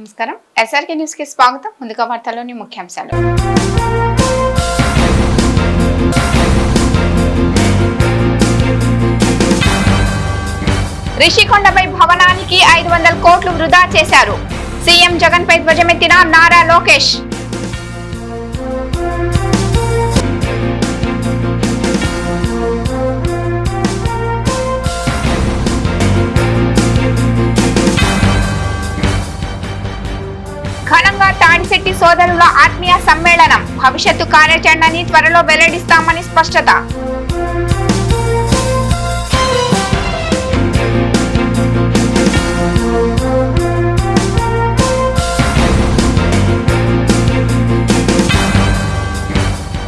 నమస్కారం. ఎస్ఆర్కే న్యూస్కి స్వాగతం. ముందుగా వార్తల్లోని ముఖ్యాంశాలు. రిషికొండపై భవనానికి ఐదు వందల కోట్లు వృధా చేశారు. సీఎం జగన్ పై ధ్వజమెత్తిన నారా లోకేష్. ఘనంగా సోదరుల ఆత్మీయ సమ్మేళనం. భవిష్యత్తు కార్యాచరణని త్వరలో వెల్లడిస్తామని స్పష్టత.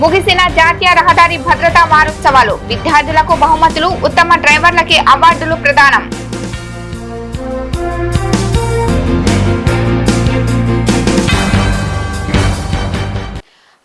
ముగిసిన జాతీయ రహదారి భద్రతా వారోత్సవాలు. విద్యార్థులకు బహుమతులు ఉత్తమ డ్రైవర్లకి అవార్డులు ప్రదానం.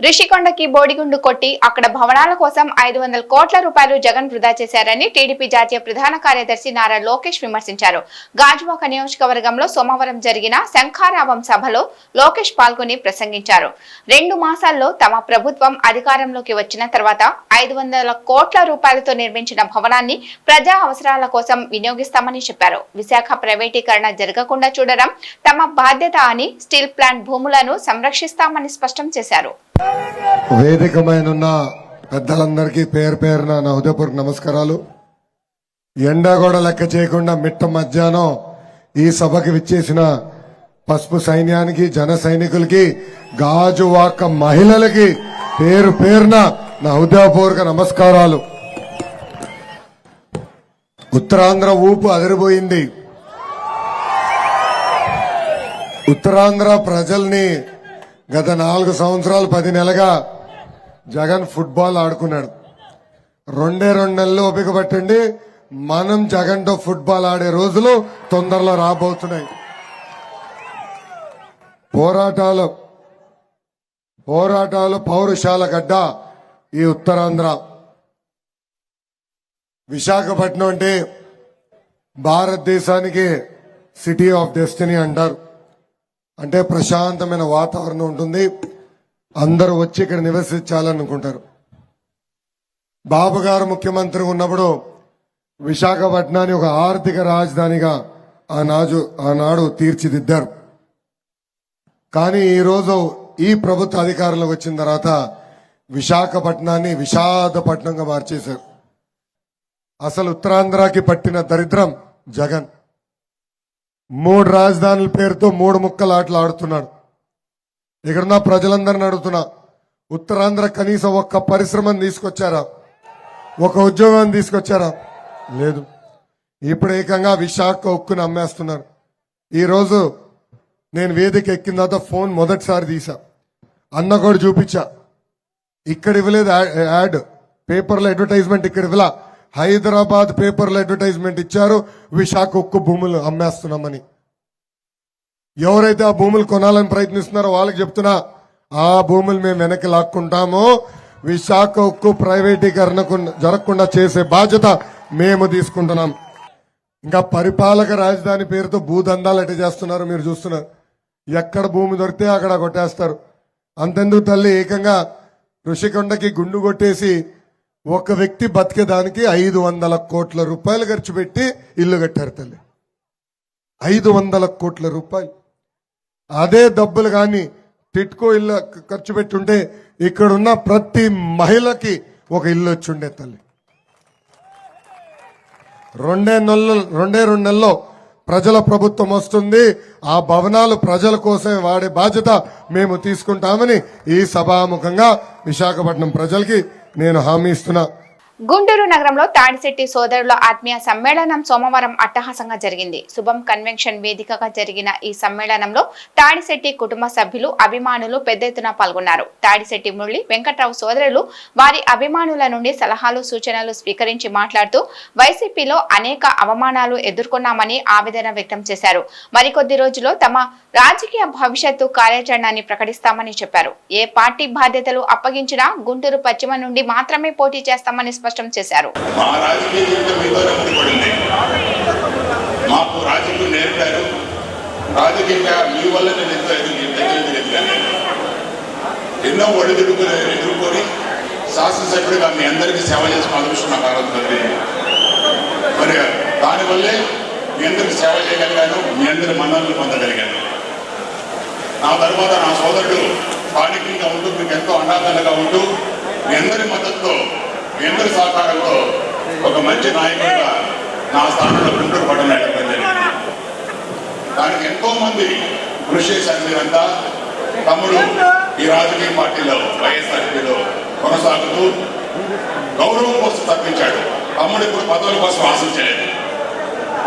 రిషికొండకి బోడిగుండు కొట్టి అక్కడ భవనాల కోసం ఐదు వందల కోట్ల రూపాయలు జగన్ వృధా చేశారని టీడీపీ జాతీయ ప్రధాన కార్యదర్శి నారా లోకేష్ విమర్శించారు. గాజువాక నియోజకవర్గంలో సోమవారం జరిగిన శంఖారావం సభలో లోకేష్ పాల్గొని ప్రసంగించారు. రెండు మాసాల్లో తమ ప్రభుత్వం అధికారంలోకి వచ్చిన తర్వాత ఐదు వందల కోట్ల రూపాయలతో నిర్మించిన భవనాన్ని ప్రజా అవసరాల కోసం వినియోగిస్తామని చెప్పారు. విశాఖ ప్రైవేటీకరణ జరగకుండా చూడడం తమ బాధ్యత అని స్టీల్ ప్లాంట్ భూములను సంరక్షిస్తామని స్పష్టం చేశారు. వేదికమైనున్న పెద్దలందరికీ పేరు పేరున నా హృదయపూర్వక నమస్కారాలు. ఎండ కూడా లెక్క చేయకుండా మిట్ట మధ్యాహ్నం ఈ సభకి విచ్చేసిన పసుపు సైన్యానికి జన సైనికులకి గాజువాక మహిళలకి పేరు పేరున నా హృదయపూర్వక నమస్కారాలు. ఉత్తరాంధ్ర ఊపు అదిరిపోయింది. ఉత్తరాంధ్ర ప్రజల్ని గత నాలుగు సంవత్సరాలు పది నెలగా జగన్ ఫుట్బాల్ ఆడుకున్నాడు. రెండే రెండు నెలలు ఓపిక పట్టండి మనం జగన్తో ఫుట్బాల్ ఆడే రోజులు తొందరలో రాబోతున్నాయి. పోరాటాలు పోరాటాలు పౌరుషాల గడ్డ ఈ ఉత్తరాంధ్ర. విశాఖపట్నం అంటే భారతదేశానికి సిటీ ఆఫ్ డెస్టినీ అంటారు. అంటే ప్రశాంతమైన వాతావరణం ఉంటుంది. అందరూ వచ్చి ఇక్కడ నివసించాలనుకుంటారు. బాబు గారు ముఖ్యమంత్రి ఉన్నప్పుడు విశాఖపట్నాన్ని ఒక ఆర్థిక రాజధానిగా ఆనాజు ఆనాడు తీర్చిదిద్దారు. కానీ ఈరోజు ఈ ప్రభుత్వ అధికారంలోకి వచ్చిన తర్వాత విశాఖపట్నాన్ని విషాదపట్నంగా మార్చేశారు. అసలు ఉత్తరాంధ్రకి పట్టిన దరిద్రం జగన్. మూడు రాజధానుల పేరుతో మూడు ముక్కలు ఆటలు ఆడుతున్నాడు. ఇక్కడున్న ప్రజలందరిని అడుగుతున్నా ఉత్తరాంధ్ర కనీసం ఒక్క పరిశ్రమను తీసుకొచ్చారా? ఒక ఉద్యోగాన్ని తీసుకొచ్చారా? లేదు. ఇప్పుడు ఏకంగా విశాఖ ఉక్కుని అమ్మేస్తున్నారు. ఈరోజు నేను వేదిక ఎక్కిన తర్వాత ఫోన్ మొదటిసారి తీసా అన్న కూడా చూపించా. ఇక్కడ ఇవ్వలేదు యాడ్. పేపర్లో అడ్వర్టైజ్మెంట్ ఇక్కడ ఇవ్వలా. హైదరాబాద్ పేపర్లో అడ్వర్టైజ్మెంట్ ఇచ్చారు. విశాఖ ఉక్కు భూములు అమ్మేస్తున్నామని. ఎవరైతే ఆ భూములు కొనాలని ప్రయత్నిస్తున్నారో వాళ్ళకి చెప్తున్నా ఆ భూములు మేము వెనక్కి లాక్కుంటాము. విశాఖ ఉక్కు ప్రైవేటీకరణకు జరగకుండా చేసే బాధ్యత మేము తీసుకుంటున్నాం. ఇంకా పరిపాలక రాజధాని పేరుతో భూదందాలు ఎట్ట చేస్తున్నారు మీరు చూస్తున్నారు. ఎక్కడ భూమి దొరికితే అక్కడ కొట్టేస్తారు. అంతెందుకు తల్లి? ఏకంగా ఋషికొండకి గుండు కొట్టేసి ఒక వ్యక్తి బతికేదానికి ఐదు వందల కోట్ల రూపాయలు ఖర్చు పెట్టి ఇల్లు కట్టారు తల్లి. ఐదు వందల కోట్ల రూపాయలు. అదే డబ్బులు కానీ టిట్కో ఇల్లు ఖర్చు పెట్టుంటే ఇక్కడున్న ప్రతి మహిళకి ఒక ఇల్లు వచ్చి ఉండే తల్లి. రెండే నెలలు రెండే రెండు నెలల్లో ప్రజల ప్రభుత్వం వస్తుంది. ఆ భవనాలు ప్రజల కోసమే వాడే బాధ్యత మేము తీసుకుంటామని ఈ సభాముఖంగా విశాఖపట్నం ప్రజలకి నేను హామీ ఇస్తున్నా గుంటూరు నగరంలో తాడిశెట్టి సోదరుల ఆత్మీయ సమ్మేళనం సోమవారం అట్టహాసంగా జరిగింది. శుభం కన్వెన్షన్ వేదికగా జరిగిన ఈ సమ్మేళనంలో తాడిశెట్టి కుటుంబ సభ్యులు అభిమానులు పెద్ద ఎత్తున పాల్గొన్నారు. తాడిశెట్టి మురళి వెంకట్రావు సోదరులు వారి అభిమానుల నుండి సలహాలు సూచనలు స్వీకరించి మాట్లాడుతూ వైసీపీలో అనేక అవమానాలు ఎదుర్కొన్నామని ఆవేదన వ్యక్తం చేశారు. మరికొద్ది రోజుల్లో తమ రాజకీయ భవిష్యత్తు కార్యాచరణని ప్రకటిస్తామని చెప్పారు. ఏ పార్టీ బాధ్యతలు అప్పగించినా గుంటూరు పశ్చిమ నుండి మాత్రమే పోటీ చేస్తామని స్పష్టం చేశారు. మా రాజకీయ జీవితం మీతోనే ముడిపడింది మాకు రాజకీయం నేర్పారు. రాజకీయంగా మీ వల్ల నేను ఎంత ఎదిగి ఎంత ఎదిగాను. ఎన్నో ఒడిదుడుకులు ఎదుర్కొని శాసనసభ్యుడిగా మీ అందరికీ సేవ చేసిన అదృష్టం నాకు ఆరోజు కలిగింది. మరి దానివల్లే మీ అందరికి సేవ చేయగలిగాను మీ అందరి మన్నలను పొందగలిగాను. నా తర్వాత నా సోదరుడు స్థానికంగా ఉంటూ మీకు ఎంతో అండాదండగా ఉంటూ మీ అందరి మద్దతుతో మీ అందరి ఒక మంచి నాయకుడిగా నా స్థానంలో గుంటూరు పట్టణ జరిగింది దానికి ఎంతో మంది కృషి చేశారు మీరంతా. తమ్ముడు ఈ రాజకీయ పార్టీలో వైఎస్ఆర్పీలో కొనసాగుతూ గౌరవం కోసం తప్పించాడు. తమ్ముడు ఇప్పుడు పదవుల కోసం ఆశించలేదు.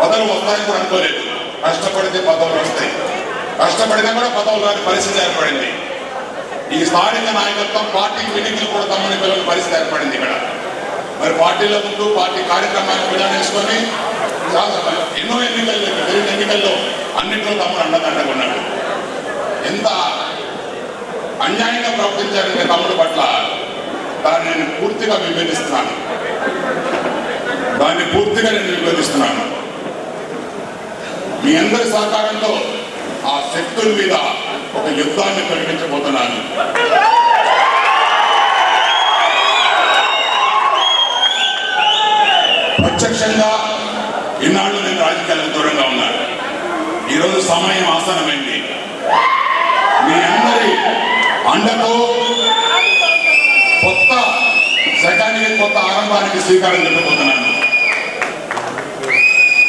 పదవులు వస్తాయని కూడా అనుకోలేదు. కష్టపడితే పదవులు వస్తాయి. కష్టపడితే కూడా పదవులు రాని పరిస్థితి ఏర్పడింది. ఈ స్థానిక నాయకత్వం పార్టీ మీటింగ్లు కూడా తమ్ముని పిల్లల పరిస్థితి ఏర్పడింది ఇక్కడ. మరి పార్టీలో ముందు పార్టీ కార్యక్రమాన్ని కూడా నేర్చుకొని ఎన్నో ఎన్నికల్లో ఇక్కడ జరిగిన ఎన్నికల్లో అన్నింటిలో తమ్ముడు అండదండకున్నాడు ఎంత అన్యాయంగా ప్రవర్తించారంటే తమ్ముడు పట్ల దాన్ని నేను పూర్తిగా విభేదిస్తున్నాను. దాన్ని పూర్తిగా నేను విభేదిస్తున్నాను. మీ అందరి సహకారంతో ఆ శక్తుల మీద ఒక యుద్ధాన్ని ప్రకటించబోతున్నాను. ప్రత్యక్షంగా ఇన్నాళ్ళు నేను రాజకీయాలకు దూరంగా ఉన్నాను. ఈరోజు సమయం ఆసనమైంది. మీ అందరి అండతో కొత్త శకానికి కొత్త ఆరంభానికి శ్రీకారం చుట్టబోతున్నాను.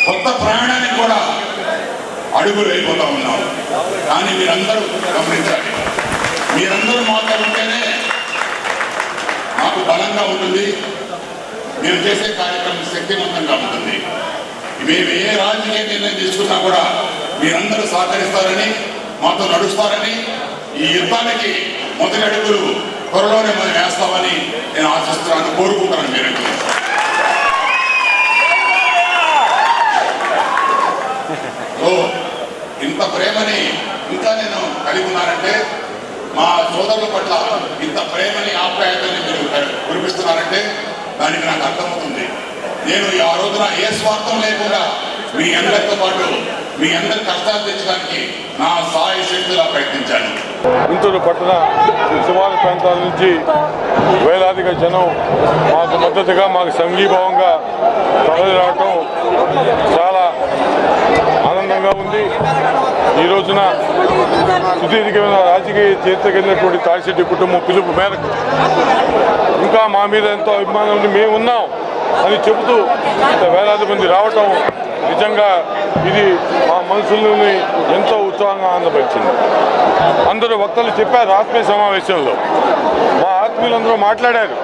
కొత్త ప్రయాణానికి కూడా అడుగులు అయిపోతా ఉన్నాం. కానీ మీరందరూ గమనించాలి. మీరందరూ మాతో ఉంటేనే మాకు బలంగా ఉంటుంది. మేము చేసే కార్యక్రమం శక్తివంతంగా ఉంటుంది మేము ఏ రాజకీయ నిర్ణయం తీసుకున్నా కూడా మీరందరూ సహకరిస్తారని మాతో నడుస్తారని ఈ యుద్ధానికి మొదటి అడుగులు త్వరలోనే మనం వేస్తామని నేను ఆశిస్తున్నాను కోరుకుంటాను మీరు. ఓ ఇంత ప్రేమని ఇంకా నేను కలిగి ఉన్నానంటే మా సోదరుల పట్ల ఇంత ప్రేమని ఆప్యాయతని మీరు కురిపిస్తున్నారంటే దానికి నాకు అర్థమవుతుంది. నేను ఈ ఆ రోజున ఏ స్వార్థం లేకుండా మీ అందరితో పాటు మీ అందరి కష్టాలు తెచ్చడానికి నా సాయ శక్తిలా ప్రయత్నించాను. గుంటూరు పట్టణ సుమారు ప్రాంతాల నుంచి వేలాదిగా జనం మాకు మద్దతుగా మాకు సంఘీభావంగా తరలి రావటం చాలా ఆనందంగా ఉంది. ఈ రోజున సుదీర్ఘమైన రాజకీయ చరిత్రకెళ్ళినటువంటి తాడిశెట్టి కుటుంబం పిలుపు మేరకు ఇంకా మా మీద ఎంతో అభిమానం ఉంది మేము ఉన్నాం అని చెబుతూ ఇంత వేలాది మంది రావటం నిజంగా ఇది మా మనసుల్ని ఎంతో ఉత్సాహంగా ఆనందపరిచింది. అందరూ వక్తలు చెప్పారు ఆత్మీయ సమావేశంలో. మా ఆత్మీయులందరూ మాట్లాడారు.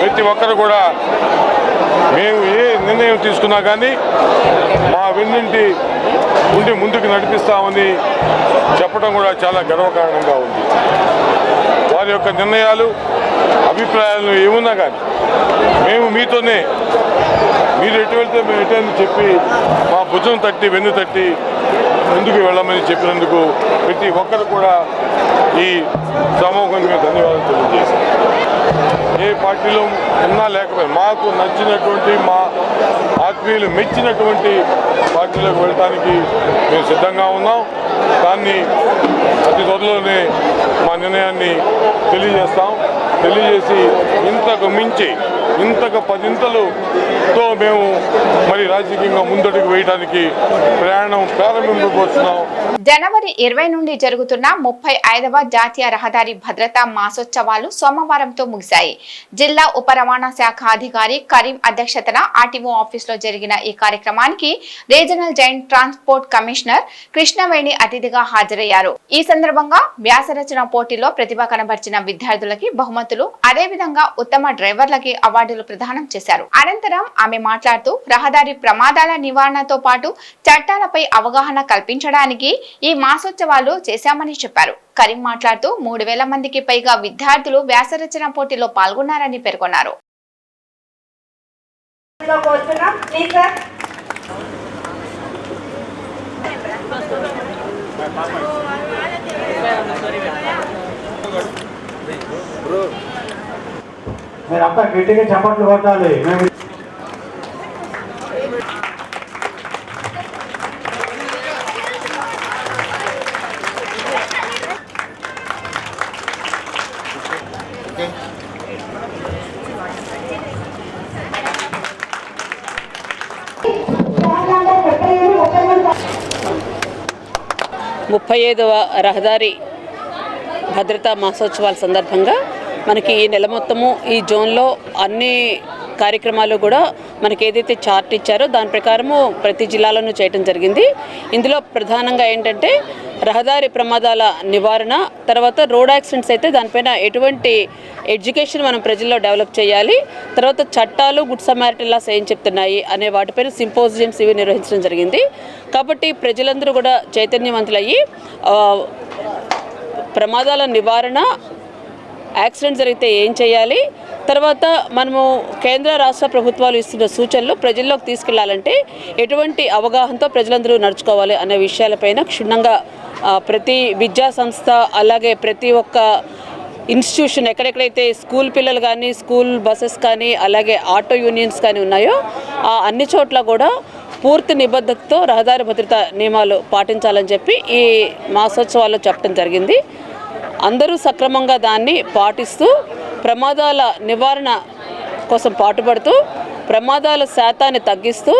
ప్రతి ఒక్కరు కూడా మేము ఏ నిర్ణయం తీసుకున్నా కానీ మా వెన్నింటి ఉండి ముందుకు నడిపిస్తామని చెప్పడం కూడా చాలా గర్వకారణంగా ఉంది. వారి యొక్క నిర్ణయాలు అభిప్రాయాలు ఏమున్నా కానీ మేము మీతోనే మీరు ఎటు వెళ్తే మేము ఎటు అని చెప్పి మా భుజం తట్టి వెన్ను తట్టి ముందుకు వెళ్ళమని చెప్పినందుకు ప్రతి ఒక్కరు కూడా ఈ సమూహానికి ధన్యవాదాలు తెలియజేశారు ఏ పార్టీలో ఉన్నా లేకపోయినా మాకు నచ్చినటువంటి మా ఆత్మీయులు మెచ్చినటువంటి పార్టీలోకి వెళ్ళడానికి మేము సిద్ధంగా ఉన్నాం. దాన్ని అతి త్వరలోనే మా నిర్ణయాన్ని తెలియజేస్తాం. తెలియజేసి ఇంతకు మించి ఇంతకు పదింతలుతో మేము మరి రాజకీయంగా ముందడుగు వేయడానికి ప్రయాణం ప్రారంభించబోతున్నాం జనవరి ఇరవై నుండి జరుగుతున్న ముప్పై ఐదవ జాతీయ రహదారి భద్రతా మాసోత్సవాలు సోమవారంతో ముగిశాయి. జిల్లా ఉప రవాణా శాఖ అధికారి కరీం అధ్యక్షతన ఆర్టీఓ ఆఫీసులో జరిగిన ఈ కార్యక్రమానికి regional joint transport commissioner Krishnaveni అతిథిగా హాజరయ్యారు. ఈ సందర్భంగా వ్యాసరచన పోటీలో ప్రతిభ కనబర్చిన విద్యార్థులకి బహుమతులు అదేవిధంగా ఉత్తమ డ్రైవర్లకి అవార్డులు ప్రదానం చేశారు అనంతరం ఆమె మాట్లాడుతూ రహదారి ప్రమాదాల నివారణతో పాటు చట్టాలపై అవగాహన కల్పించడానికి ఈ మాసోత్సవాలు చేశామని చెప్పారు కరీం మాట్లాడుతూ మూడు వేల మందికి పైగా విద్యార్థులు వ్యాసరచన పోటీలో పాల్గొన్నారని పేర్కొన్నారు Bro. మీరు అంతా గట్టిగా చప్పట్లు కొట్టాలి. మేము ముప్పై ఐదవ రహదారి భద్రతా మాసోత్సవాల సందర్భంగా మనకి ఈ నెల మొత్తము ఈ జోన్లో అన్ని కార్యక్రమాలు కూడా మనకి ఏదైతే చార్ట్ ఇచ్చారో దాని ప్రకారము ప్రతి జిల్లాలోనూ చేయటం జరిగింది. ఇందులో ప్రధానంగా ఏంటంటే రహదారి ప్రమాదాల నివారణ తర్వాత రోడ్ యాక్సిడెంట్స్ అయితే దానిపైన ఎటువంటి ఎడ్యుకేషన్ మనం ప్రజల్లో డెవలప్ చేయాలి తర్వాత చట్టాలు గుడ్ సమారిటన్ లాస్ ఏం చెప్తున్నాయి అనే వాటిపైన సింపోజియమ్స్ ఇవి నిర్వహించడం జరిగింది. కాబట్టి ప్రజలందరూ కూడా చైతన్యవంతులయ్యి ప్రమాదాల నివారణ యాక్సిడెంట్ జరిగితే ఏం చేయాలి? తర్వాత మనము కేంద్ర రాష్ట్ర ప్రభుత్వాలు ఇస్తున్న సూచనలు ప్రజల్లోకి తీసుకెళ్ళాలంటే ఎటువంటి అవగాహనతో ప్రజలందరూ నడుచుకోవాలి అనే విషయాలపైన క్షుణ్ణంగా ప్రతి విద్యా సంస్థ అలాగే ప్రతి ఒక్క ఇన్స్టిట్యూషన్ ఎక్కడెక్కడైతే స్కూల్ పిల్లలు కానీ స్కూల్ బస్సెస్ కానీ అలాగే ఆటో యూనియన్స్ కానీ ఉన్నాయో ఆ అన్ని చోట్ల కూడా పూర్తి నిబద్ధతతో రహదారి భద్రత నియమాలు పాటించాలని చెప్పి ఈ మాసోత్సవాల్లో చెప్పడం జరిగింది. అందరూ సక్రమంగా దాన్ని పాటిస్తూ ప్రమాదాల నివారణ కోసం పాటుపడుతూ ప్రమాదాల శాతాన్ని తగ్గిస్తూ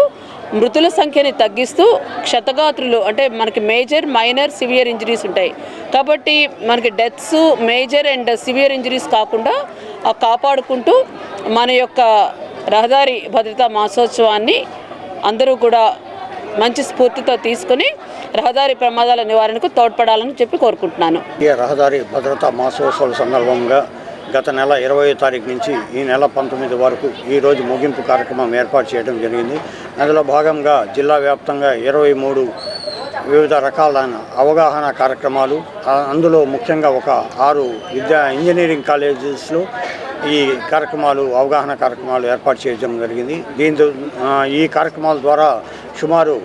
మృతుల సంఖ్యని తగ్గిస్తూ క్షతగాత్రులు అంటే మనకి మేజర్ మైనర్ సివియర్ ఇంజరీస్ ఉంటాయి. కాబట్టి మనకి deaths major and severe injuries కాకుండా ఆ కాపాడుకుంటూ మన యొక్క రహదారి భద్రతా మాసోత్సవాన్ని అందరూ కూడా మంచి స్ఫూర్తితో తీసుకుని రహదారి ప్రమాదాల నివారణకు తోడ్పడాలని చెప్పి కోరుకుంటున్నాను. ఈ రహదారి భద్రతా మాసోత్సవాల సందర్భంగా గత నెల ఇరవై తారీఖు నుంచి ఈ నెల పంతొమ్మిది వరకు ఈరోజు ముగింపు కార్యక్రమం ఏర్పాటు చేయడం జరిగింది. అందులో భాగంగా జిల్లా వ్యాప్తంగా ఇరవై మూడు వివిధ రకాలైన అవగాహన కార్యక్రమాలు అందులో ముఖ్యంగా ఒక ఆరు విద్యా ఇంజనీరింగ్ కాలేజెస్లో ఈ కార్యక్రమాలు అవగాహన కార్యక్రమాలు ఏర్పాటు చేయడం జరిగింది. దీంతో ఈ కార్యక్రమాల ద్వారా సుమారు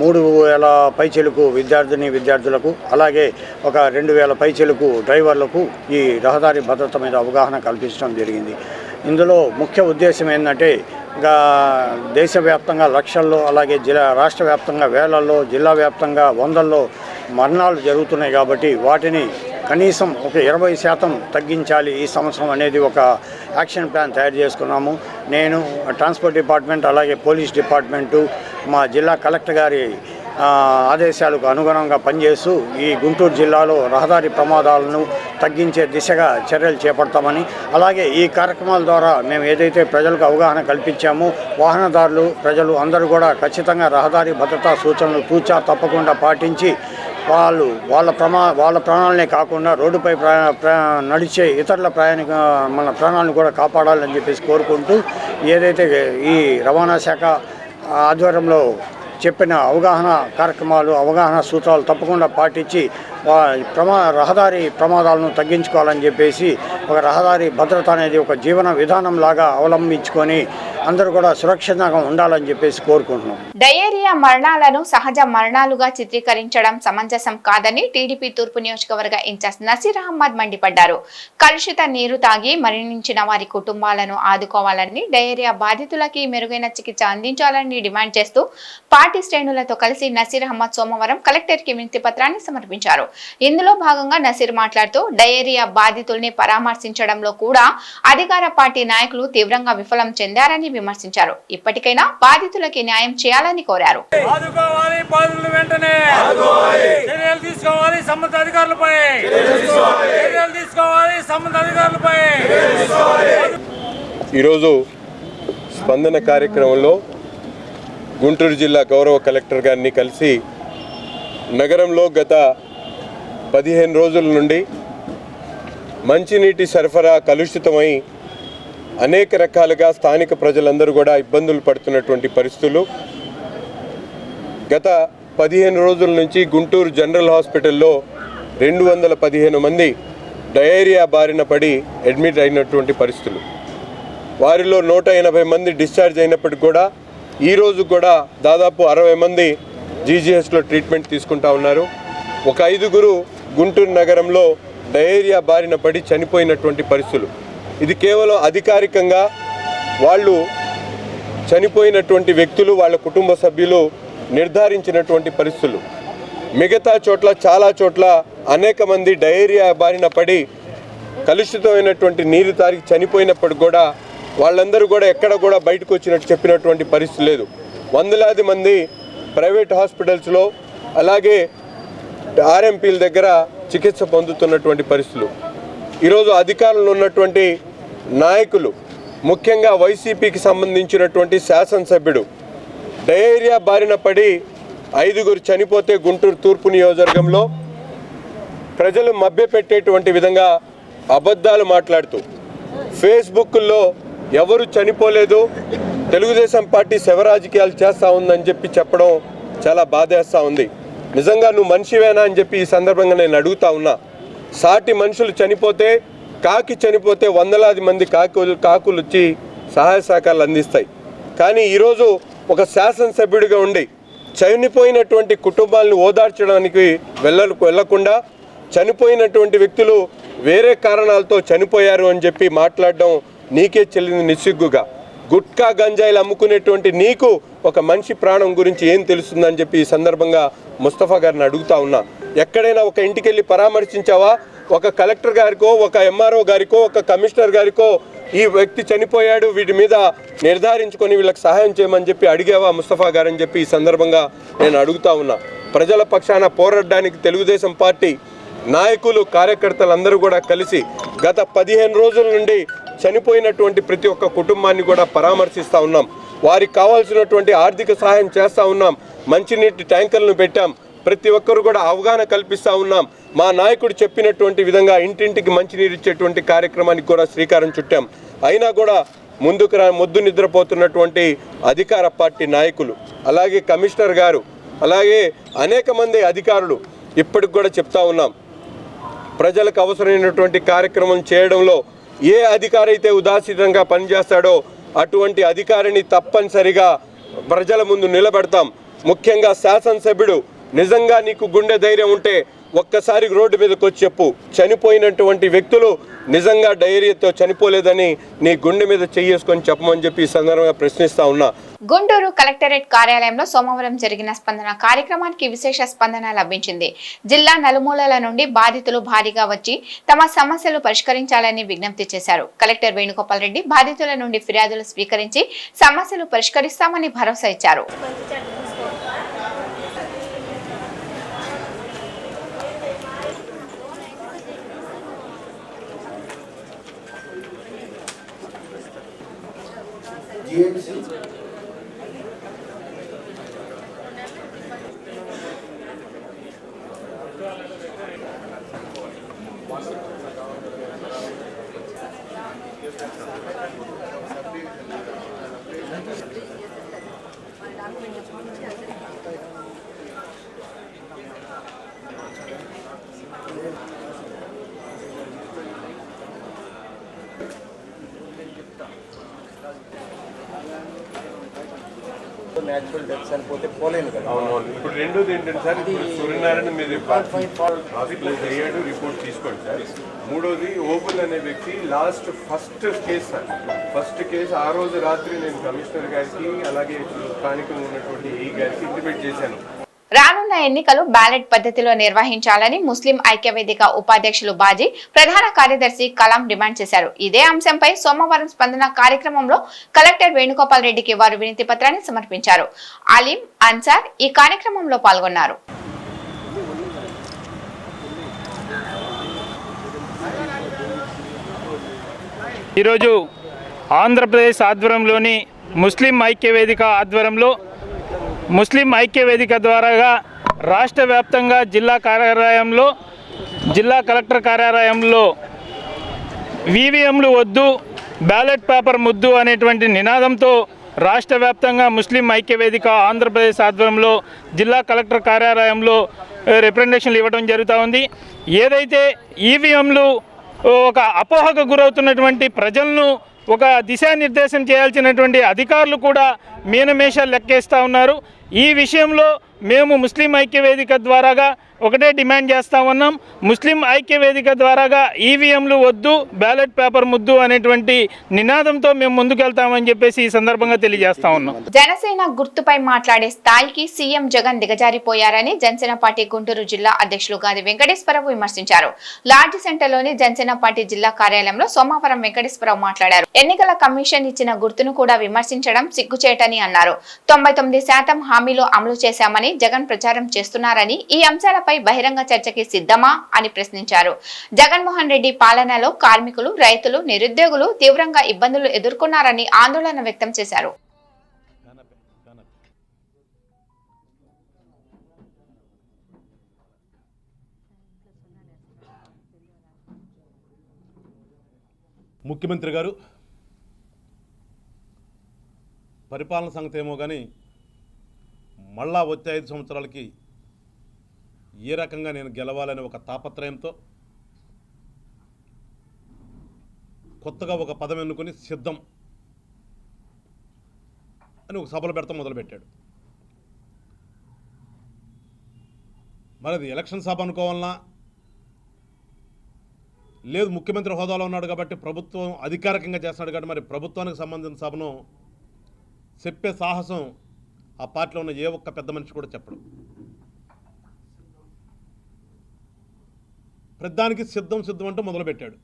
మూడు వేల పైచెలకు విద్యార్థిని విద్యార్థులకు అలాగే ఒక రెండు వేల పైచెలకు డ్రైవర్లకు ఈ రహదారి భద్రత మీద అవగాహన కల్పించడం జరిగింది. ఇందులో ముఖ్య ఉద్దేశం ఏంటంటే ఇంకా దేశవ్యాప్తంగా లక్షల్లో అలాగే జిల్లా రాష్ట్ర వ్యాప్తంగా వేలల్లో జిల్లా వ్యాప్తంగా వందల్లో మరణాలు జరుగుతున్నాయి కాబట్టి వాటిని కనీసం ఒక ఇరవై శాతం తగ్గించాలి ఈ సంవత్సరం అనేది ఒక యాక్షన్ ప్లాన్ తయారు చేసుకున్నాము. నేను ట్రాన్స్పోర్ట్ డిపార్ట్మెంట్ అలాగే పోలీస్ డిపార్ట్మెంటు మా జిల్లా కలెక్టర్ గారి ఆదేశాలకు అనుగుణంగా పనిచేస్తూ ఈ గుంటూరు జిల్లాలో రహదారి ప్రమాదాలను తగ్గించే దిశగా చర్యలు చేపడతామని అలాగే ఈ కార్యక్రమాల ద్వారా మేము ఏదైతే ప్రజలకు అవగాహన కల్పించామో వాహనదారులు ప్రజలు అందరూ కూడా ఖచ్చితంగా రహదారి భద్రతా సూచనలు తూచా తప్పకుండా పాటించి వాళ్ళు వాళ్ళ ప్రమా వాళ్ళ ప్రాణాలనే కాకుండా రోడ్డుపై ప్రయా నడిచే ఇతరుల ప్రయాణిక మన ప్రాణాలను కూడా కాపాడాలని చెప్పేసి కోరుకుంటూ ఏదైతే ఈ రవాణా శాఖ ఆధ్వర్యంలో చెప్పిన అవగాహన కార్యక్రమాలు అవగాహన సూత్రాలు తప్పకుండా పాటించి ప్రమా రహదారి ప్రమాదాలను తగ్గించుకోవాలని చెప్పేసి ఒక రహదారి భద్రత అనేది ఒక జీవన విధానం లాగా అవలంబించుకొని అందరూ కూడా సురక్షితంగా ఉండాలని చెప్పేసి కోరుకుంటున్నాం. డయేరియా మరణాలను సహజ మరణాలుగా చిత్రీకరించడం సమంజసం కాదని టీడీపీ తూర్పు నియోజకవర్గ ఇన్ఛార్జ్ నసీర్ అహ్మద్ మండిపడ్డారు. కలుషిత నీరు తాగి మరణించిన వారి కుటుంబాలను ఆదుకోవాలని డయేరియా బాధితులకి మెరుగైన చికిత్స అందించాలని డిమాండ్ చేస్తూ పార్టీ శ్రేణులతో కలిసి నసీర్ అహ్మద్ సోమవారం కలెక్టర్కి వినతి పత్రాన్ని సమర్పించారు. ఇందులో భాగంగా నసీర్ మాట్లాడుతూ డయేరియా బాధితుల్ని పరామర్శించడంలో కూడా అధికార పార్టీ నాయకులు తీవ్రంగా విఫలం చెందారని విమర్శించారు. ఇప్పటికైనా బాధితులకి న్యాయం చేయాలని కోరారు. ఈరోజు స్పందన కార్యక్రమంలో గుంటూరు జిల్లా గౌరవ కలెక్టర్ గారిని కలిసి నగరంలో గత పదిహేను రోజుల నుండి మంచినీటి సరఫరా కలుషితమై అనేక రకాలుగా స్థానిక ప్రజలందరూ కూడా ఇబ్బందులు పడుతున్నటువంటి పరిస్థితులు. గత పదిహేను రోజుల నుంచి గుంటూరు జనరల్ హాస్పిటల్లో రెండు వందల పదిహేను మంది డయేరియా బారిన పడి అడ్మిట్ అయినటువంటి పరిస్థితులు. వారిలో నూట ఎనభై మంది డిశ్చార్జ్ అయినప్పటికి కూడా ఈరోజు కూడా దాదాపు అరవై మంది జీజీహెచ్లో ట్రీట్మెంట్ తీసుకుంటా ఉన్నారు. ఒక ఐదుగురు గుంటూరు నగరంలో డయేరియా బారిన పడి చనిపోయినటువంటి పరిస్థితులు. ఇది కేవలం అధికారికంగా వాళ్ళు చనిపోయినటువంటి వ్యక్తులు వాళ్ళ కుటుంబ సభ్యులు నిర్ధారించినటువంటి పరిస్థితులు. మిగతా చోట్ల చాలా చోట్ల అనేక మంది డయేరియా బారిన పడి కలుషితమైనటువంటి నీరు తాగి చనిపోయినప్పటికి కూడా వాళ్ళందరూ కూడా ఎక్కడ కూడా బయటకు వచ్చినట్టు చెప్పినటువంటి పరిస్థితి లేదు. వందలాది మంది ప్రైవేట్ హాస్పిటల్స్లో అలాగే ఆర్ఎంపీల దగ్గర చికిత్స పొందుతున్నటువంటి పరిస్థితులు. ఈరోజు అధికారంలో ఉన్నటువంటి నాయకులు ముఖ్యంగా వైసీపీకి సంబంధించినటువంటి శాసనసభ్యుడు డయేరియా బారిన పడి ఐదుగురు చనిపోతే గుంటూరు తూర్పు నియోజకవర్గంలో ప్రజలు మభ్యపెట్టేటువంటి విధంగా అబద్ధాలు మాట్లాడుతూ ఫేస్బుక్లో ఎవరు చనిపోలేదు తెలుగుదేశం పార్టీ శవ రాజకీయాలు చేస్తూ ఉందని చెప్పి చెప్పడం చాలా బాధేస్తూ ఉంది. నిజంగా నువ్వు మనిషివేనా అని చెప్పి ఈ సందర్భంగా నేను అడుగుతా ఉన్నా. సాటి మనుషులు చనిపోతే కాకి చనిపోతే వందలాది మంది కాకులు కాకులు వచ్చి సహాయ సహకారాలు అందిస్తాయి. కానీ ఈరోజు ఒక శాసనసభ్యుడిగా ఉండి చనిపోయినటువంటి కుటుంబాలను ఓదార్చడానికి వెళ్ళ వెళ్ళకుండా చనిపోయినటువంటి వ్యక్తులు వేరే కారణాలతో చనిపోయారు అని చెప్పి మాట్లాడడం నీకే చెల్లింది నిస్సిగ్గుగా. గుట్కా గంజాయిలు అమ్ముకునేటువంటి నీకు ఒక మనిషి ప్రాణం గురించి ఏం తెలుస్తుందని చెప్పి ఈ సందర్భంగా ముస్తఫా గారిని అడుగుతా ఉన్నా. ఎక్కడైనా ఒక ఇంటికి వెళ్ళి పరామర్శించావా? ఒక కలెక్టర్ గారికో ఒక ఎంఆర్ఓ గారికో ఒక కమిషనర్ గారికో ఈ వ్యక్తి చనిపోయాడు వీటి మీద నిర్ధారించుకొని వీళ్ళకి సహాయం చేయమని చెప్పి అడిగావా ముస్తఫా గారని చెప్పి ఈ సందర్భంగా నేను అడుగుతా ఉన్నా. ప్రజల పక్షాన పోరాడడానికి తెలుగుదేశం పార్టీ నాయకులు కార్యకర్తలందరూ కూడా కలిసి గత పదిహేను రోజుల నుండి చనిపోయినటువంటి ప్రతి ఒక్క కుటుంబాన్ని కూడా పరామర్శిస్తూ ఉన్నాం. వారికి కావాల్సినటువంటి ఆర్థిక సహాయం చేస్తూ ఉన్నాం. మంచినీటి ట్యాంకర్లను పెట్టాం. ప్రతి ఒక్కరు కూడా అవగాహన కల్పిస్తూ ఉన్నాం. మా నాయకుడు చెప్పినటువంటి విధంగా ఇంటింటికి మంచినీరు ఇచ్చేటువంటి కార్యక్రమానికి కూడా శ్రీకారం చుట్టాం. అయినా కూడా ముందుకు రా మొద్దు నిద్రపోతున్నటువంటి అధికార పార్టీ నాయకులు అలాగే కమిషనర్ గారు అలాగే అనేక మంది అధికారులు ఇప్పటికి కూడా చెప్తా ఉన్నాం. ప్రజలకు అవసరమైనటువంటి కార్యక్రమం చేయడంలో ఏ అధికారి అయితే ఉదాసీనంగా పనిచేస్తాడో అటువంటి అధికారిని తప్పనిసరిగా ప్రజల ముందు నిలబెడతాం. ముఖ్యంగా శాసనసభ్యుడు నిజంగా నీకు గుండె ధైర్యం ఉంటే ఒక్కసారి రోడ్డు మీదకి వచ్చి చెప్పు. చనిపోయినటువంటి వ్యక్తులు నిజంగా డైరీతో చనిపోలేదని నీ గుండె మీద చెయ్యేసుకొని చెప్పమని చెప్పి ఈ సందర్భంగా ప్రశ్నిస్తా ఉన్నా. గుంటూరు కలెక్టరేట్ కార్యాలయంలో సోమవారం జరిగిన స్పందన కార్యక్రమానికి విశేష స్పందన లభించింది. జిల్లా నలుమూలల నుండి బాధితులు భారీగా వచ్చి తమ సమస్యలు పరిష్కరించాలని విజ్ఞప్తి చేశారు. కలెక్టర్ వేణుగోపాల్ రెడ్డి బాధితుల నుండి ఫిర్యాదులు స్వీకరించి సమస్యలు పరిష్కరిస్తామని భరోసా ఇచ్చారు. টিএমসি ఇప్పుడు రెండోది ఏంటంటే సార్ ఇప్పుడు సూర్యనారాయణ మీద అయ్యాడు రిపోర్ట్ తీసుకోండి సార్. మూడోది ఓపెన్ అనే వ్యక్తి last first case sir. First case ఆ రోజు రాత్రి నేను కమిషనర్ గారికి అలాగే స్థానికంగా ఉన్నటువంటి ఈ గారికి ఇంటిమేట్ చేశాను. రానున్న ఎన్నికలు బ్యాలెట్ పద్ధతిలో నిర్వహించాలని ముస్లిం ఐక్యవేదిక ఉపాధ్యక్షులు బాజీ ప్రధాన కార్యదర్శి కలాం డిమాండ్ చేశారు. ఇదే అంశంపై సోమవారం స్పందన కార్యక్రమంలో కలెక్టర్ వేణుగోపాల్ రెడ్డికి వారు వినతి పత్రాన్ని సమర్పించారు. అలీం అన్సార్ ఈ కార్యక్రమంలో పాల్గొన్నారు. ఈరోజు ఆంధ్రప్రదేశ్ ఆధ్వర్యంలోని ముస్లిం ఐక్యవేదిక ఆధ్వర్యంలో ముస్లిం ఐక్యవేదిక ద్వారాగా రాష్ట్ర వ్యాప్తంగా జిల్లా కార్యాలయంలో జిల్లా కలెక్టర్ కార్యాలయంలో వివిఎంలు వద్దు బ్యాలెట్ పేపర్ ముద్దు అనేటువంటి నినాదంతో రాష్ట్ర వ్యాప్తంగా ముస్లిం ఐక్యవేదిక ఆంధ్రప్రదేశ్ ఆధ్వర్యంలో జిల్లా కలెక్టర్ కార్యాలయంలో రిప్రజెంటేషన్లు ఇవ్వడం జరుగుతూ ఉంది. ఏదైతే ఈవీఎంలు ఒక అపోహకు గురవుతున్నటువంటి ప్రజలను ఒక దిశానిర్దేశం చేయాల్సినటువంటి అధికారులు కూడా మీనమేషాలు లెక్కేస్తూ ఉన్నారు. ఈ విషయంలో మేము ముస్లిం ఐక్యవేదిక ద్వారాగా ఒకటే డిమాండ్ చేస్తా ఉన్నాం. ముస్లిం ఐక్యవేదిక ద్వారాగా ఈవీఎంలు వద్దు బ్యాలెట్ పేపర్ ముద్దు అనేటువంటి నినాదంతో మేము ముందుకెళ్తామని చెప్పేసి ఈ సందర్భంగా తెలియజేస్తా ఉన్నాం. జనసేన గుర్తుపై మాట్లాడే స్థాయికి సీఎం జగన్ దిగజారిపోయారని జనసేన పార్టీ గుంటూరు జిల్లా అధ్యక్షులు గాది వెంకటేశ్వరరావు విమర్శించారు. లార్జ్ సెంటర్లోని జనసేన పార్టీ జిల్లా కార్యాలయంలో సోమవారం వెంకటేశ్వరరావు మాట్లాడారు. ఎన్నికల కమిషన్ ఇచ్చిన గుర్తును కూడా విమర్శించడం సిగ్గుచేటని అన్నారు. తొంభై తొమ్మిది శాతం హామీలు అమలు చేశామని జగన్ ప్రచారం చేస్తున్నారని ఈ అంశాలపై బహిరంగ చర్చకి సిద్ధమా అని ప్రశ్నించారు. జగన్మోహన్ రెడ్డి పాలనలో కార్మికులు రైతులు నిరుద్యోగులు తీవ్రంగా ఇబ్బందులు ఎదుర్కొన్నారని ఆందోళన వ్యక్తం చేశారు. ముఖ్యమంత్రి గారు పరిపాలన సంగతి ఏమో కానీ మళ్ళా వచ్చే ఐదు సంవత్సరాలకి ఏ రకంగా నేను గెలవాలనే ఒక తాపత్రయంతో కొత్తగా ఒక పదం ఎన్నుకొని సిద్ధం అని ఒక సభలు పెడతాం మొదలుపెట్టాడు. మరి అది ఎలక్షన్ సభ అనుకోవాలన్నా లేదు ముఖ్యమంత్రి హోదాలో ఉన్నాడు కాబట్టి ప్రభుత్వం అధికారికంగా చేస్తున్నాడు కాబట్టి మరి ప్రభుత్వానికి సంబంధించిన సభను చెప్పే సాహసం ఆ పార్టీలో ఉన్న ఏ ఒక్క పెద్ద మనిషి కూడా చెప్పడు. ప్రధానికి సిద్ధం సిద్ధం అంటూ మొదలుపెట్టాడు.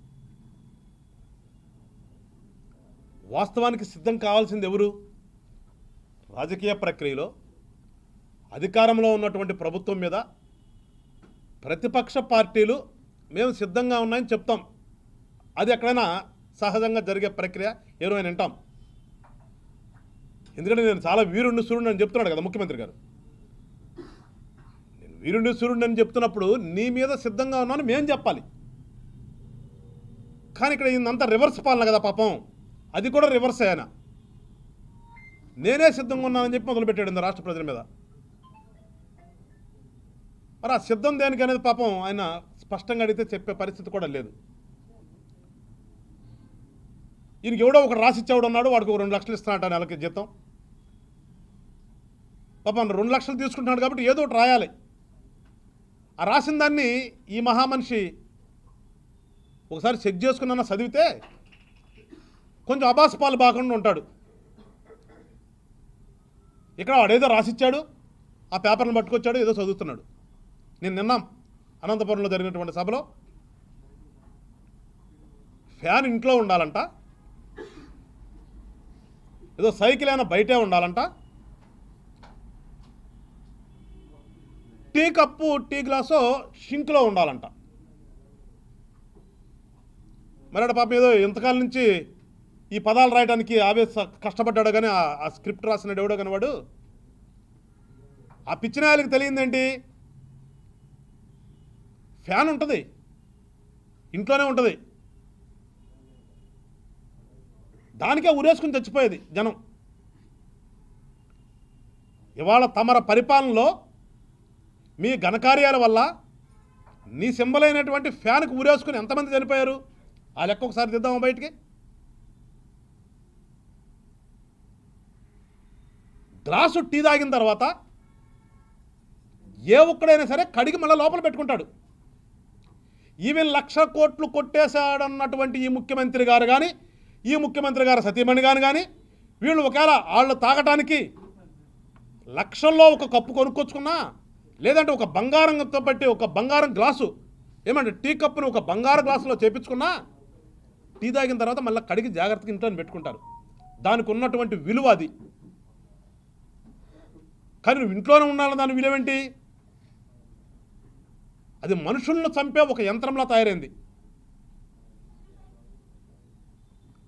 వాస్తవానికి సిద్ధం కావాల్సింది ఎవరు? రాజకీయ ప్రక్రియలో అధికారంలో ఉన్నటువంటి ప్రభుత్వం మీద ప్రతిపక్ష పార్టీలు మేము సిద్ధంగా ఉన్నాయని చెప్తాం. అది ఎక్కడైనా సహజంగా జరిగే ప్రక్రియ ఏమైనా వింటాం. ఎందుకంటే నేను చాలా వీరుణ్ణి సూర్యుడు అని చెప్తున్నాడు కదా ముఖ్యమంత్రి గారు. నేను వీరుణ్ణి సూర్యుడు అని చెప్తున్నప్పుడు నీ మీద సిద్ధంగా ఉన్నాను మేం చెప్పాలి. కానీ ఇక్కడ ఇదంతా రివర్స్ పాలన కదా పాపం. అది కూడా రివర్స్ ఆయన. నేనే సిద్ధంగా ఉన్నానని చెప్పి మొదలుపెట్టాడు రాష్ట్ర ప్రజల మీద. మరి ఆ సిద్ధం దేనికి అనేది పాపం ఆయన స్పష్టంగా అడిగితే చెప్పే పరిస్థితి కూడా లేదు. ఈయనకి ఎవడో ఒక రాసిచ్చేవాడు ఉన్నాడు వాడికి ఒక రెండు లక్షలు ఇస్తున్నాడు నెలకి జీతం. పాపం రెండు లక్షలు తీసుకుంటున్నాడు కాబట్టి ఏదో ఒకటి రాయాలి. ఆ రాసిన దాన్ని ఈ మహామనిషి ఒకసారి చెక్ చేసుకున్నా చదివితే కొంచెం అబాసపాలు బాకుండా ఉంటాడు. ఇక్కడ వాడేదో రాసిచ్చాడు ఆ పేపర్ని పట్టుకొచ్చాడు ఏదో చదువుతున్నాడు. నేను నిన్నాం అనంతపురంలో జరిగినటువంటి సభలో. ఫ్యాన్ ఇంట్లో ఉండాలంట. ఏదో సైకిల్ అయినా బయటే ఉండాలంట. టీ కప్పు టీ గ్లాసు షింక్లో ఉండాలంట. మరి పాప ఏదో ఇంతకాలం నుంచి ఈ పదాలు రాయడానికి ఆవేశ కష్టపడ్డాడు కానీ ఆ- స్క్రిప్ట్ రాసిన ఎవడో కానీ వాడు. ఆ పిచ్చినాయలకి తెలియందేంటి? ఫ్యాన్ ఉంటుంది. ఇంట్లోనే ఉంటుంది. దానికే ఉరేసుకుని చచ్చిపోయేది జనం. ఇవాళ తమర పరిపాలనలో మీ ఘనకార్యాల వల్ల నీ సింబల్ అయినటువంటి ఫ్యాన్కి ఎంతమంది చనిపోయారు? ఆ లెక్క ఒకసారి దిద్దాము బయటికి? గ్లాసు టీ తాగిన తర్వాత ఏ ఒక్కడైనా సరే కడిగి మళ్ళీ లోపల పెట్టుకుంటాడు. ఈవెన్ లక్ష కోట్లు కొట్టేశాడన్నటువంటి ఈ ముఖ్యమంత్రి గారు కానీ ఈ ముఖ్యమంత్రి గారు సతీమణి గారు కానీ వీళ్ళు ఒకవేళ వాళ్ళు తాగటానికి లక్షల్లో ఒక కప్పు కొనుక్కొచ్చుకున్నా లేదంటే ఒక బంగారంతో బట్టి ఒక బంగారం గ్లాసు. ఏమంటే టీ కప్పును ఒక బంగారు గ్లాసులో చేపించుకున్నా టీ తాగిన తర్వాత మళ్ళీ కడిగి జాగ్రత్తగా ఇంట్లో పెట్టుకుంటారు. దానికి ఉన్నటువంటి విలువ అది. కానీ నువ్వు ఇంట్లోనే ఉండాలి దాని విలువేంటి అది మనుషులను చంపే ఒక యంత్రంలా తయారైంది.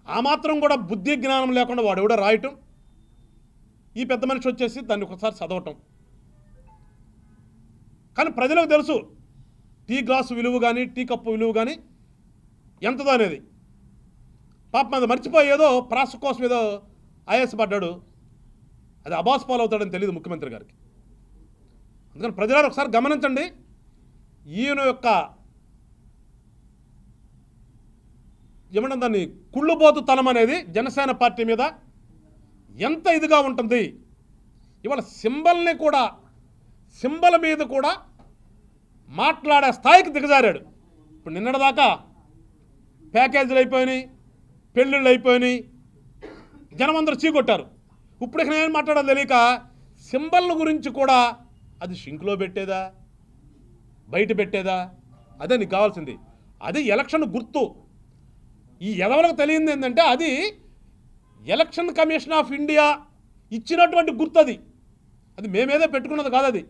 ఆ మాత్రం కూడా బుద్ధి జ్ఞానం లేకుండా వాడు ఎవడో రాయటం. ఈ పెద్ద మనిషి వచ్చేసి దాన్ని ఒకసారి చదవటం. కానీ ప్రజలకు తెలుసు టీ గ్లాసు విలువ కానీ టీ కప్పు విలువ కానీ ఎంతదో అనేది. పాపం అది మర్చిపోయి ఏదో ప్రాస కోసం ఏదో ఆయాసపడ్డాడు. అది అబాస్ పాలు అవుతాడని తెలియదు ముఖ్యమంత్రి గారికి. అందుకని ప్రజలారు ఒకసారి గమనించండి. ఈయన యొక్క ఏమన్నా దాన్ని? కుళ్ళుబోతుతనం అనేది జనసేన పార్టీ మీద ఎంత ఇదిగా ఉంటుంది. ఇవాళ సింబల్ని కూడా సింబల్ మీద కూడా మాట్లాడే స్థాయికి దిగజారాడు. ఇప్పుడు నిన్నటిదాకా ప్యాకేజీలు అయిపోయినాయి పెళ్ళిళ్ళు అయిపోయినాయి జనం అందరూ చీకొట్టారు. ఇప్పుడు ఇక నేను మాట్లాడాలి తెలియక సింబల్ గురించి కూడా అది షింక్లో పెట్టేదా? బయట పెట్టేదా? అదే నీకు కావాల్సింది. అది ఎలక్షన్ గుర్తు. ఈ ఎదవలకు తెలియంది ఏంటంటే అది ఎలక్షన్ కమిషన్ ఆఫ్ ఇండియా ఇచ్చినటువంటి గుర్తు అది అది మేమేదో పెట్టుకున్నది కాదు అది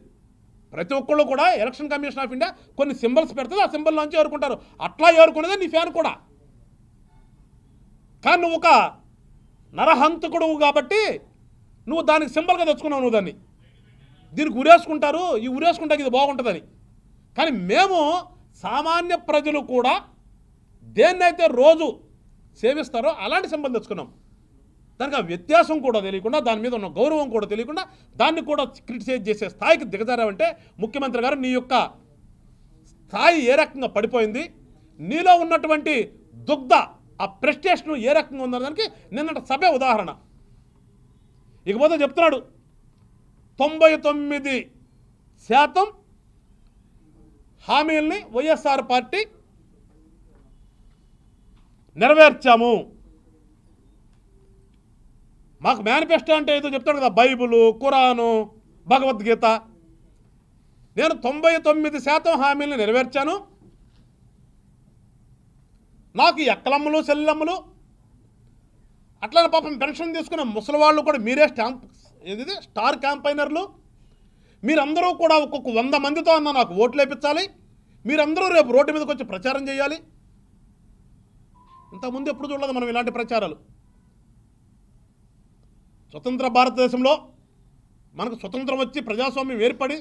ప్రతి ఒక్కళ్ళు కూడా ఎలక్షన్ కమిషన్ ఆఫ్ ఇండియా కొన్ని సింబల్స్ పెడుతుంది ఆ సింబల్ నుంచి ఏరుకుంటారు. అట్లా ఏరుకునేదే నీ ఫ్యాన్ కూడా. కానీ నువ్వు ఒక నరహంతకుడు కాబట్టి నువ్వు దానికి సింబల్గా తెచ్చుకున్నావు నువ్వు దాన్ని. దీనికి ఉరేసుకుంటారు ఈ ఉరేసుకుంటే ఇది బాగుంటుందని. కానీ మేము సామాన్య ప్రజలు కూడా దేన్నైతే రోజు సేవిస్తారో అలాంటి సింబల్ తెచ్చుకున్నాం. దానికి ఆ వ్యత్యాసం కూడా తెలియకుండా దాని మీద ఉన్న గౌరవం కూడా తెలియకుండా దాన్ని కూడా క్రిటిసైజ్ చేసే స్థాయికి దిగజారావంటే ముఖ్యమంత్రి గారు నీ యొక్క స్థాయి ఏ రకంగా పడిపోయింది నీలో ఉన్నటువంటి దుగ్ధ ఆ ప్రెస్టేషన్ ఏ రకంగా ఉందనడానికి నిన్నటి సభే ఉదాహరణ. ఇకపోతే చెప్తున్నాడు తొంభై తొమ్మిది శాతం హామీల్ని వైఎస్ఆర్ పార్టీ నెరవేర్చాము. మాకు మేనిఫెస్టో అంటే ఏదో చెప్తాడు కదా బైబులు ఖురాను భగవద్గీత. నేను తొంభై తొమ్మిది శాతం హామీలను నెరవేర్చాను. నాకు ఎక్కలమ్మలు అక్కలమ్మలు చెల్లెమ్మలు అట్లనే పాపం పెన్షన్ తీసుకున్న ముసలి వాళ్ళు కూడా మీరే స్టాంప్ ఏది స్టార్ క్యాంపైనర్లు. మీరందరూ కూడా ఒక్కొక్క వంద మందితో అన్న నాకు ఓట్లు వేయించాలి మీరందరూ రేపు రోడ్డు మీదకి వచ్చి ప్రచారం చేయాలి. ఇంతకుముందు ఎప్పుడు చూడలేదు మనం ఇలాంటి ప్రచారాలు. స్వతంత్ర భారతదేశంలో మనకు స్వతంత్రం వచ్చి ప్రజాస్వామ్యం ఏర్పడి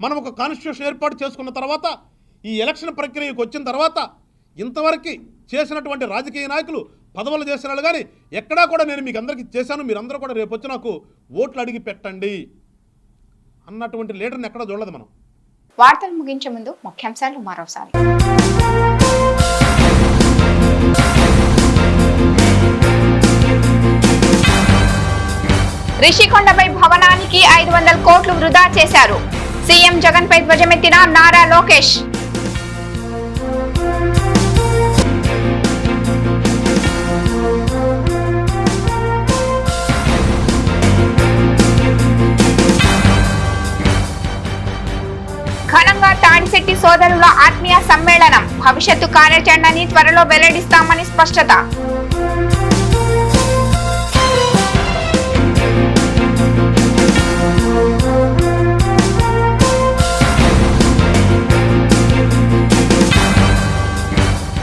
మనం ఒక కాన్స్టిట్యూషన్ ఏర్పాటు చేసుకున్న తర్వాత ఈ ఎలక్షన్ ప్రక్రియకు వచ్చిన తర్వాత ఇంతవరకు చేసినటువంటి రాజకీయ నాయకులు పదవులు చేసిన కానీ ఎక్కడా కూడా నేను మీకు అందరికీ చేశాను మీరందరూ కూడా రేపు వచ్చి నాకు ఓట్లు అడిగి పెట్టండి అన్నటువంటి లీడర్ని ఎక్కడ చూడలేదు మనం. వార్తలు ముగించే ముందు ముఖ్యాంశాలు మరోసారి. రిషికొండపై భవనానికి ఐదు వందల కోట్లు వృధా చేశారు. సీఎం జగన్ పై ధ్వజమెత్తిన నారా లోకేష్. ఘనంగా తాడిశెట్టి సోదరుల ఆత్మీయ సమ్మేళనం. భవిష్యత్తు కార్యాచరణని త్వరలో వెల్లడిస్తామని స్పష్టత.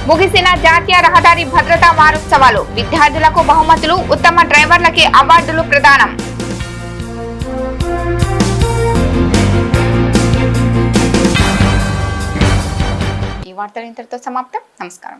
ముగిసిన జాతీయ రహదారి భద్రతా వారోత్సవాలు. విద్యార్థులకు బహుమతులు ఉత్తమ డ్రైవర్లకి అవార్డులు ప్రదానం. ఈ వార్తలు ఇంతటితో సమాప్తం. నమస్కారం.